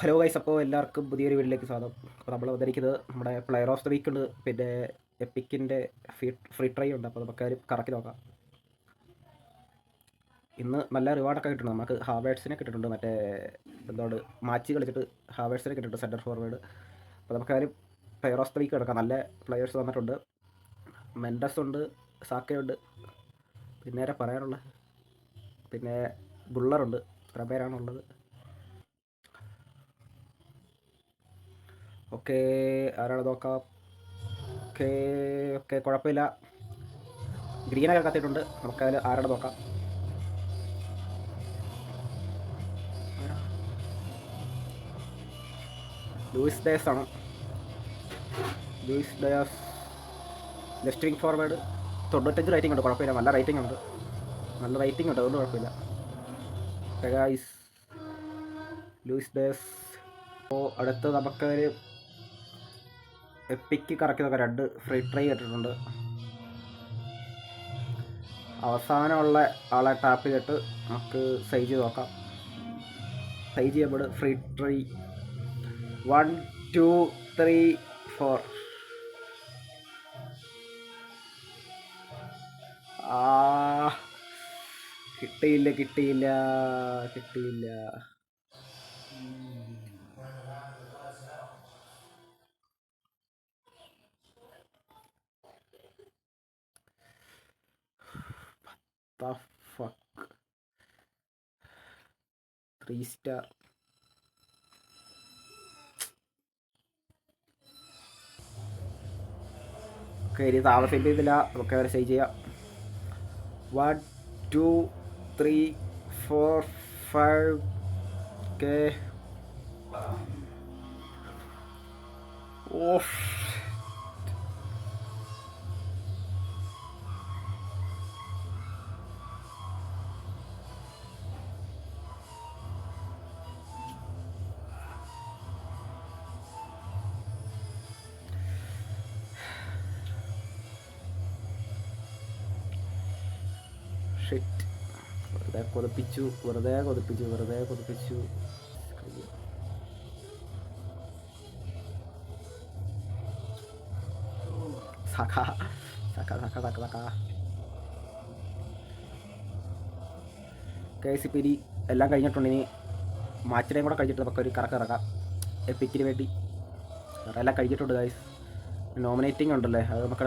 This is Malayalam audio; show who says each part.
Speaker 1: ഹലോ ഗൈസ് അപ്പോൾ എല്ലാവർക്കും പുതിയൊരു വീട്ടിലേക്ക് സ്വാഗതം. അപ്പോൾ നമ്മൾ വന്നിരിക്കുന്നത് നമ്മുടെ പ്ലെയർ ഓഫ് ദ വീക്ക് ഉണ്ട്. പിന്നെ എപ്പിക്കിന്റെ ഫ്രീ ഫ്രീ ട്രൈ ഉണ്ട്. അപ്പോൾ നമുക്ക് ഒരു കറക്കി നോക്കാം. ഇന്ന് നല്ല റിവാർഡൊക്കെ കിട്ടുന്നുണ്ട്. നമുക്ക് ഹാവേഴ്സിനെ കിട്ടിയിട്ടുണ്ട്. മറ്റേ എന്താണ് മാച്ച് കളിച്ചിട്ട് ഹാവേഴ്സിനെ കിട്ടിയിട്ടുണ്ട് സെന്റർ ഫോർവേഡ് അപ്പോൾ നമുക്ക് ഒരു പ്ലെയർ ഓഫ് ദ വീക്ക് എടുക്കാം. നല്ല പ്ലെയേഴ്സ് വന്നിട്ടുണ്ട്. മെൻഡസ് ഉണ്ട് സാക്കയുണ്ട് പിന്നെ പറയാനുള്ളത്? പറയാനുള്ള പിന്നെ ബുള്ളറുണ്ട് ഇത്ര പേരാണുള്ളത്. ഓക്കെ ആരാണ് നോക്കാം? ഓക്കെ ഓക്കെ കുഴപ്പമില്ല. ഗ്രീനൊക്കെ കത്തിയിട്ടുണ്ട്. നമുക്കതിൽ ആരാണ് നോക്കാം. ലൂയിസ് ഡയസ് ആണ്. Luis Diaz left wing forward. തൊണ്ണൂറ്റഞ്ച് റേറ്റിംഗ് ഉണ്ട്. കുഴപ്പമില്ല. നല്ല റേറ്റിംഗ് ഉണ്ട്. നല്ല റേറ്റിംഗ് ഉണ്ട്? അതുകൊണ്ട് കുഴപ്പമില്ല. ലൂയിസ് ഡേസ് അപ്പോൾ അടുത്ത് നമുക്കൊരു എപ്പിക്ക് കറക്കി നോക്കാം രണ്ട് ഫ്രീ ട്രൈ ഇട്ടിട്ടുണ്ട് അവസാനമുള്ള ആളെ ടാപ്പ് ചെയ്തിട്ട് നമുക്ക് സൈജ് ചെയ്ത് നോക്കാം. സൈജ് ചെയ്യുമ്പോൾ free try one two three four ആ കിട്ടിയില്ല കിട്ടിയില്ല കിട്ടിയില്ല. Three star. ഓക്കെ ഇനി താമസിപ്പിക്കുന്നില്ല നമുക്ക് സേവ് ചെയ്യാം. One two three four five okay off shit വെറുതെ കൊതിപ്പിച്ചു വെറുതെ കൊതിപ്പിച്ചു വെറുതെ കൊതിപ്പിച്ചു. കെ സി പി ഡി എല്ലാം കഴിഞ്ഞിട്ടുണ്ട് ഇനി മാച്ചിനെയും കൂടെ കഴിഞ്ഞിട്ട് നമുക്ക് ഒരു ഇറക്കാം എപ്പിക്കിന് വേണ്ടി. വേറെ എല്ലാം കഴിഞ്ഞിട്ടുണ്ട് ഗൈസ് നോമിനേറ്റിംഗ് ഉണ്ടല്ലേ? അത് നമുക്ക്